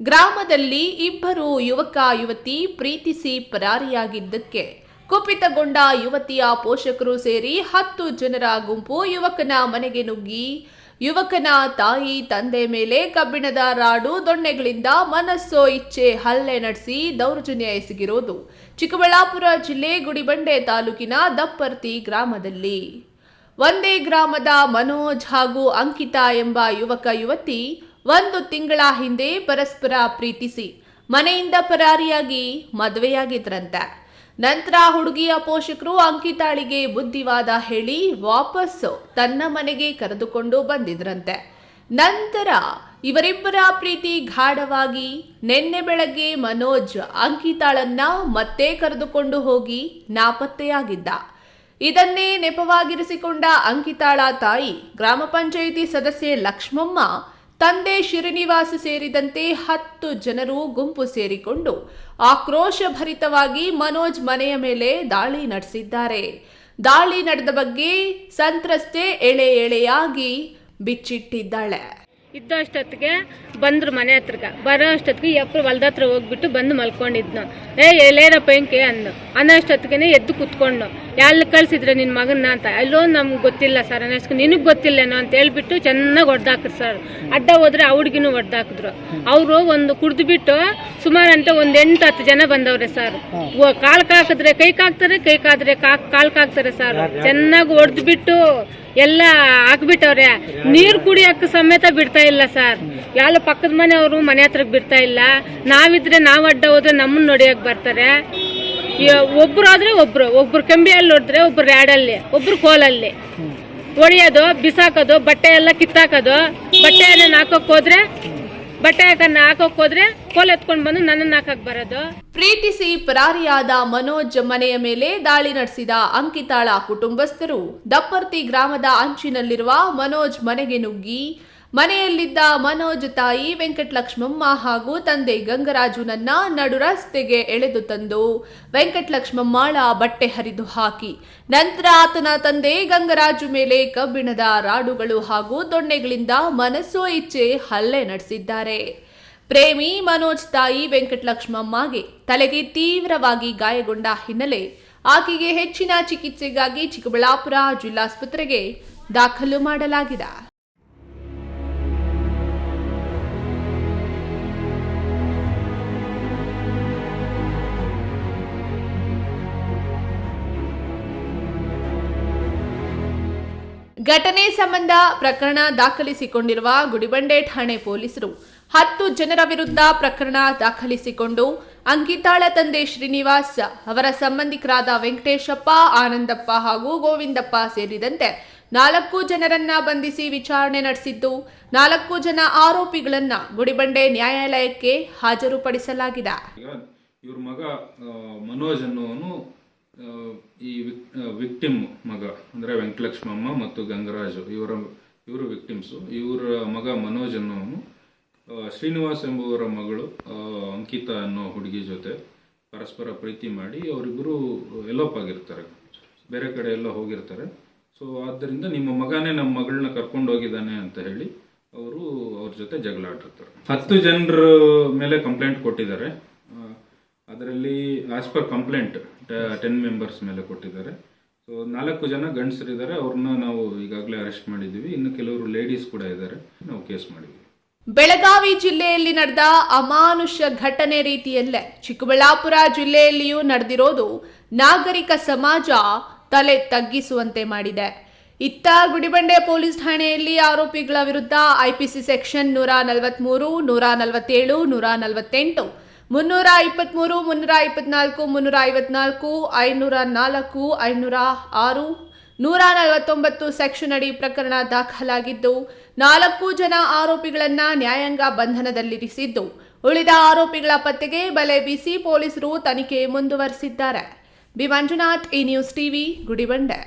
ಗ್ರಾಮದಲ್ಲಿ ಇಬ್ಬರು ಯುವಕ, ಯುವತಿ ಪ್ರೀತಿಸಿ ಪರಾರಿಯಾಗಿದ್ದಕ್ಕೆ ಕುಪಿತಗೊಂಡ ಯುವತಿಯ ಪೋಷಕರು ಸೇರಿ ಹತ್ತು ಜನರ ಗುಂಪು ಯುವಕನ ಮನೆಗೆ ನುಗ್ಗಿ, ಯುವಕನ ತಾಯಿ, ತಂದೆ ಮೇಲೆ ಕಬ್ಬಿಣದ ರಾಡು ದೊಣ್ಣೆಗಳಿಂದ ಮನಸ್ಸೋ ಇಚ್ಛೆ ಹಲ್ಲೆ ನಡೆಸಿ ದೌರ್ಜನ್ಯ ಎಸಗಿರೋದು ಚಿಕ್ಕಬಳ್ಳಾಪುರ ಜಿಲ್ಲೆ ಗುಡಿಬಂಡೆ ತಾಲೂಕಿನ ದಪ್ಪರ್ತಿ ಗ್ರಾಮದಲ್ಲಿ. ಒಂದೇ ಗ್ರಾಮದ ಮನೋಜ್ ಹಾಗೂ ಅಂಕಿತಾ ಎಂಬ ಯುವಕ, ಯುವತಿ ಒಂದು ತಿಂಗಳ ಹಿಂದೆ ಪರಸ್ಪರ ಪ್ರೀತಿಸಿ ಮನೆಯಿಂದ ಪರಾರಿಯಾಗಿ ಮದುವೆಯಾಗಿದ್ರಂತೆ. ನಂತರ ಹುಡುಗಿಯ ಪೋಷಕರು ಅಂಕಿತಾಳಿಗೆ ಬುದ್ಧಿವಾದ ಹೇಳಿ ವಾಪಸ್ಸು ತನ್ನ ಮನೆಗೆ ಕರೆದುಕೊಂಡು ಬಂದಿದ್ರಂತೆ. ನಂತರ ಇವರಿಬ್ಬರ ಪ್ರೀತಿ ಗಾಢವಾಗಿ ನಿನ್ನೆ ಬೆಳಗ್ಗೆ ಮನೋಜ್ ಅಂಕಿತಾಳನ್ನ ಮತ್ತೆ ಕರೆದುಕೊಂಡು ಹೋಗಿ ನಾಪತ್ತೆಯಾಗಿದ್ದ. ಇದನ್ನೇ ನೆಪವಾಗಿರಿಸಿಕೊಂಡ ಅಂಕಿತಾಳ ತಾಯಿ, ಗ್ರಾಮ ಪಂಚಾಯಿತಿ ಸದಸ್ಯೆ ಲಕ್ಷ್ಮಮ್ಮ ತಂದೆ ಶ್ರೀನಿವಾಸ್ ಸೇರಿದಂತೆ ಹತ್ತು ಜನರು ಗುಂಪು ಸೇರಿಕೊಂಡು ಆಕ್ರೋಶಭರಿತವಾಗಿ ಮನೋಜ್ ಮನೆಯ ಮೇಲೆ ದಾಳಿ ನಡೆಸಿದ್ದಾರೆ. ದಾಳಿ ನಡೆದ ಬಗ್ಗೆ ಸಂತ್ರಸ್ತೆ ಎಳೆ ಎಳೆಯಾಗಿ ಬಿಚ್ಚಿಟ್ಟಿದ್ದಾಳೆ. ಇದ್ದಷ್ಟೊತ್ತಿಗೆ ಬಂದ್ರು ಮನೆ ಹತ್ರಕ್ಕೆ ಬರೋ ಅಷ್ಟೊತ್ತಿಗೆ ಎಪ್ಪರು ಹೊಲ್ದ ಹತ್ರ ಹೋಗ್ಬಿಟ್ಟು ಬಂದು ಮಲ್ಕೊಂಡಿದ್ನು. ಏ ಎಲೇರಪ್ಪ ಹೆಂಗೆ ಅಂದು ಅನ್ನೋಷ್ಟೊತ್ತಿಗೆ ಎದ್ದು ಕುತ್ಕೊಂಡು ಎಲ್ಲಿ ಕಳ್ಸಿದ್ರೆ ನಿನ್ನ ಮಗನ್ನ? ಅಂತ. ಅಲ್ಲೋ ನಮ್ಗೆ ಗೊತ್ತಿಲ್ಲ ಸರ್. ಅನ್ನೋಷ್ಟು ನಿನಗೆ ಗೊತ್ತಿಲ್ಲೇನೋ? ಅಂತ ಹೇಳ್ಬಿಟ್ಟು ಚೆನ್ನಾಗಿ ಹೊಡೆದಾಕ್ರು ಸರ್. ಅಡ್ಡ ಹೋದ್ರೆ ಆ ಹುಡುಗಿನೂ ಹೊಡೆದಾಕಿದ್ರು. ಅವರು ಒಂದು ಕುಡ್ದುಬಿಟ್ಟು ಸುಮಾರು ಅಂತ ಒಂದು ಎಂಟು ಹತ್ತು ಜನ ಬಂದವ್ರೆ ಸರ್. ಕಾಲ್ ಕಾಕಿದ್ರೆ ಕೈ ಕಾಕ್ತಾರೆ ಕೈ ಕಾದ್ರೆ ಕಾಕ್ ಕಾಲ್ ಕಾಕ್ತಾರೆ ಸರ್. ಚೆನ್ನಾಗಿ ಹೊಡೆದ್ಬಿಟ್ಟು ಎಲ್ಲ ಹಾಕ್ಬಿಟ್ಟವ್ರೆ. ನೀರ್ ಕುಡಿಯಕ್ಕೆ ಸಮೇತ ಬಿಡ್ತಾ ಇಲ್ಲ ಸರ್. ಯಾಲ ಪಕ್ಕದ ಮನೆಯವರು ಮನೆ ಹತ್ರಕ್ಕೆ ಬಿಡ್ತಾ ಇಲ್ಲ. ನಾವಿದ್ರೆ ನಾವ್ ಅಡ್ಡ ಹೋದ್ರೆ ನಮ್ಮನ್ನ ನೋಡಿಯಕ್ ಬರ್ತಾರೆ. ಒಬ್ರು ಆದ್ರೆ ಒಬ್ರು ಒಬ್ರು ಕಂಬಿಯಲ್ಲಿ ನೋಡಿದ್ರೆ ಒಬ್ರು ರ್ಯಾಡಲ್ಲಿ ಒಬ್ರು ಕೋಲಲ್ಲಿ. ಹೊಡಿಯೋದು ಬಿಸಾಕೋದು, ಬಟ್ಟೆ ಎಲ್ಲ ಕಿತ್ತಾಕೋದು, ಬಟ್ಟೆಯನ್ನ ಹಾಕೋಕ್ ಹೋದ್ರೆ ಬಟ್ಟೆ ಹಾಕನ್ನ ಹಾಕೋಕ್ ಹೋದ್ರೆ ಕೋಲ್ ಎತ್ಕೊಂಡ್ ಬಂದು ನನ್ನನ್ನ ಹಾಕಕ್ ಬರೋದು. ಪ್ರೀತಿಸಿ ಪರಾರಿಯಾದ ಮನೋಜ್ ಮನೆಯ ಮೇಲೆ ದಾಳಿ ನಡೆಸಿದ ಅಂಕಿತಾಳ ಕುಟುಂಬಸ್ಥರು. ದಪ್ಪರ್ತಿ ಗ್ರಾಮದ ಅಂಚಿನಲ್ಲಿರುವ ಮನೋಜ್ ಮನೆಗೆ ನುಗ್ಗಿ ಮನೆಯಲ್ಲಿದ್ದ ಮನೋಜ್ ತಾಯಿ ವೆಂಕಟಲಕ್ಷ್ಮಮ್ಮ ಹಾಗೂ ತಂದೆ ಗಂಗರಾಜುನನ್ನ ನಡು ರಸ್ತೆಗೆ ಎಳೆದು ತಂದು ವೆಂಕಟಲಕ್ಷ್ಮಮ್ಮಳ ಬಟ್ಟೆ ಹರಿದು ಹಾಕಿ, ನಂತರ ಆತನ ತಂದೆ ಗಂಗರಾಜು ಮೇಲೆ ಕಬ್ಬಿಣದ ರಾಡುಗಳು ಹಾಗೂ ದೊಣ್ಣೆಗಳಿಂದ ಮನಸ್ಸೋ ಇಚ್ಛೆ ಹಲ್ಲೆ ನಡೆಸಿದ್ದಾರೆ. ಪ್ರೇಮಿ ಮನೋಜ್ ತಾಯಿ ವೆಂಕಟಲಕ್ಷ್ಮಮ್ಮಗೆ ತಲೆಗೆ ತೀವ್ರವಾಗಿ ಗಾಯಗೊಂಡ ಹಿನ್ನೆಲೆ ಆಕೆಗೆ ಹೆಚ್ಚಿನ ಚಿಕಿತ್ಸೆಗಾಗಿ ಚಿಕ್ಕಬಳ್ಳಾಪುರ ಜಿಲ್ಲಾಸ್ಪತ್ರೆಗೆ ದಾಖಲು ಮಾಡಲಾಗಿದೆ. ಘಟನೆ ಸಂಬಂಧ ಪ್ರಕರಣ ದಾಖಲಿಸಿಕೊಂಡಿರುವ ಗುಡಿಬಂಡೆ ಠಾಣೆ ಪೊಲೀಸರು. ಹತ್ತು ಜನರ ವಿರುದ್ಧ ಪ್ರಕರಣ ದಾಖಲಿಸಿಕೊಂಡು ಅಂಕಿತಾಳ ತಂದೆ ಶ್ರೀನಿವಾಸ್ ಅವರ ಸಂಬಂಧಿಕರಾದ ವೆಂಕಟೇಶಪ್ಪ, ಆನಂದಪ್ಪ ಹಾಗೂ ಗೋವಿಂದಪ್ಪ ಸೇರಿದಂತೆ ನಾಲ್ಕು ಜನರನ್ನ ಬಂಧಿಸಿ ವಿಚಾರಣೆ ನಡೆಸಿದ್ದು, ನಾಲ್ಕು ಜನ ಆರೋಪಿಗಳನ್ನ ಗುಡಿಬಂಡೆ ನ್ಯಾಯಾಲಯಕ್ಕೆ ಹಾಜರುಪಡಿಸಲಾಗಿದೆ. ಇವ್ರ ಮಗ ಮನೋಜ್ ಅನ್ನುವನು ಈ ವಿಕ್ಟಿಮ್ ಮಗ, ಅಂದರೆ ವೆಂಕಟಲಕ್ಷ್ಮಮ್ಮ ಮತ್ತು ಗಂಗರಾಜು, ಇವರ, ಇವರು ವಿಕ್ಟಿಮ್ಸು. ಇವರ ಮಗ ಮನೋಜ್ ಅನ್ನೋನು ಶ್ರೀನಿವಾಸ್ ಎಂಬುವರ ಮಗಳು ಅಂಕಿತಾ ಅನ್ನೋ ಹುಡುಗಿ ಜೊತೆ ಪರಸ್ಪರ ಪ್ರೀತಿ ಮಾಡಿ ಅವರಿಬ್ಬರು ಎಲೋಪ್ ಆಗಿರ್ತಾರೆ. ಬೇರೆ ಕಡೆ ಎಲ್ಲ ಹೋಗಿರ್ತಾರೆ. ಸೊ ಆದ್ದರಿಂದ ನಿಮ್ಮ ಮಗನೇ ನಮ್ಮ ಮಗಳನ್ನ ಕರ್ಕೊಂಡು ಹೋಗಿದ್ದಾನೆ ಅಂತ ಹೇಳಿ, ಅವರು ಅವ್ರ ಜೊತೆ ಜಗಳ ಆಡಿರ್ತಾರೆ. ಹತ್ತು ಜನರ ಮೇಲೆ ಕಂಪ್ಲೇಂಟ್ ಕೊಟ್ಟಿದ್ದಾರೆ. ಅದರಲ್ಲಿ as per complaint ten members ಮೇಲೆ ಕೊಟ್ಟಿದ್ದಾರೆ. ಸೊ ನಾಲ್ಕು ಜನ ಗಂಡಸರಿದ್ದಾರೆ ಅವ್ರನ್ನ ನಾವು ಈಗಾಗಲೇ ಅರೆಸ್ಟ್ ಮಾಡಿದ್ದೀವಿ. ಇನ್ನು ಕೆಲವರು ಲೇಡೀಸ್ ಕೂಡ ಇದ್ದಾರೆ ನಾವು ಕೇಸ್ ಮಾಡಿದ್ವಿ ಬೆಳಗಾವಿ ಜಿಲ್ಲೆಯಲ್ಲಿ ನಡೆದ ಅಮಾನುಷ ಘಟನೆ ರೀತಿಯಲ್ಲೇ ಚಿಕ್ಕಬಳ್ಳಾಪುರ ಜಿಲ್ಲೆಯಲ್ಲಿಯೂ ನಡೆದಿರೋದು ನಾಗರಿಕ ಸಮಾಜ ತಲೆ ತಗ್ಗಿಸುವಂತೆ ಮಾಡಿದೆ. ಇತ್ತ ಗುಡಿಬಂಡೆ ಪೊಲೀಸ್ ಠಾಣೆಯಲ್ಲಿ ಆರೋಪಿಗಳ ವಿರುದ್ಧ ಐಪಿಸಿ ಸೆಕ್ಷನ್ ನೂರ ನಲವತ್ಮೂರು, ನೂರ ನಲವತ್ತೇಳು, ನೂರ ನಲವತ್ತೆಂಟು ಮುನ್ನೂರ ಇಪ್ಪತ್ತ್ಮೂರು ಮುನ್ನೂರ ಇಪ್ಪತ್ನಾಲ್ಕು ಮುನ್ನೂರ ಐವತ್ನಾಲ್ಕು ಐನೂರ ನಾಲ್ಕು ಐನೂರ ಆರು ನೂರ ನಲವತ್ತೊಂಬತ್ತು ಸೆಕ್ಷನ್ ಅಡಿ ಪ್ರಕರಣ ದಾಖಲಾಗಿದ್ದು, ನಾಲ್ಕು ಜನ ಆರೋಪಿಗಳನ್ನು ನ್ಯಾಯಾಂಗ ಬಂಧನದಲ್ಲಿರಿಸಿದ್ದು. ಉಳಿದ ಆರೋಪಿಗಳ ಪತ್ತೆಗೆ ಬಲೆ ಬೀಸಿ ಪೊಲೀಸರು ತನಿಖೆ ಮುಂದುವರೆಸಿದ್ದಾರೆ. ಬಿ ಮಂಜುನಾಥ್ ಈ ನ್ಯೂಸ್ ಟಿವಿ, ಗುಡಿಬಂಡೆ.